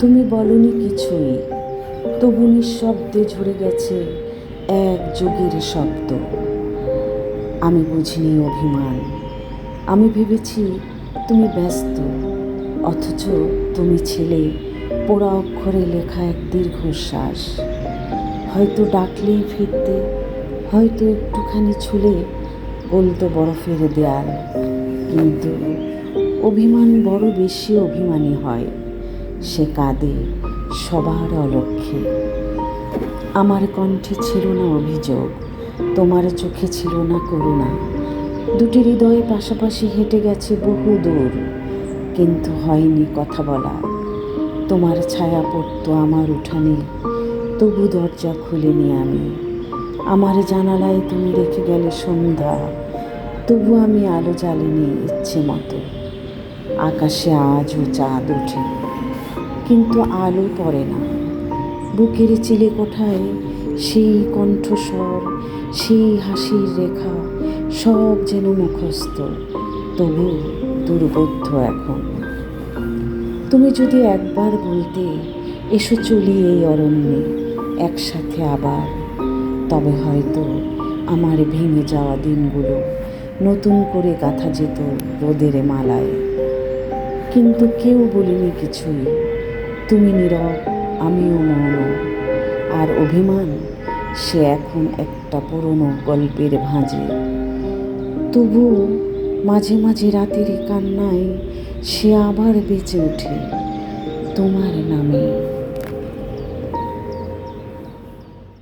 তুমি বলনি কিছুই, তবু নিঃশব্দে ঝরে গেছে এক যুগের শব্দ। আমি বুঝিনি অভিমান। আমি ভেবেছি তুমি ব্যস্ত, অথচ তুমি ছিলে পোড়া অক্ষরে লেখা এক দীর্ঘশ্বাস। হয়তো ডাকলেই ফিরতে, হয়তো একটুখানি ছুলে বলতো বরফের দেয়াল। কিন্তু অভিমান বড় বেশি অভিমানী হয়। সে কাঁদে সবার অলক্ষ্যে আমার কণ্ঠে ছিল না অভিযোগ, তোমার চোখে ছিল না করুণা। দুটি হৃদয়ে পাশাপাশি হেঁটে গেছে বহু দূর, কিন্তু হয়নি কথা বলা। তোমার ছায়া পড়তো আমার উঠানে, তবু দরজা খুলিনি আমি। আমার জানালায় তুমি রেখে গেলে সন্ধ্যা, তবু আমি আলো জ্বালিনি ইচ্ছে মতো। আকাশে আজও চাঁদ ওঠে, কিন্তু আলো পড়ে না। বুকের চিলে কোঠায় সেই কণ্ঠস্বর, সেই হাসির রেখা, সব যেন মুখস্থ তবু দুর্বোধ্য এখন। তুমি যদি একবার বলতে, এসো চলি এই অরণ্যে একসাথে আবার তবে হয়তো আমার ভেঙে যাওয়া দিনগুলো নতুন করে গাঁথা যেত রোদের মালায়। কিন্তু কেউ বলিনি কিছুই। তুমি নীরব, আমিও মৌন। আর অভিমান, সে এখন একটা পুরনো গল্পের ভাঁজে। তবু মাঝে মাঝে রাতের কান্নায় সে আবার বেঁচে ওঠে তোমার নামে।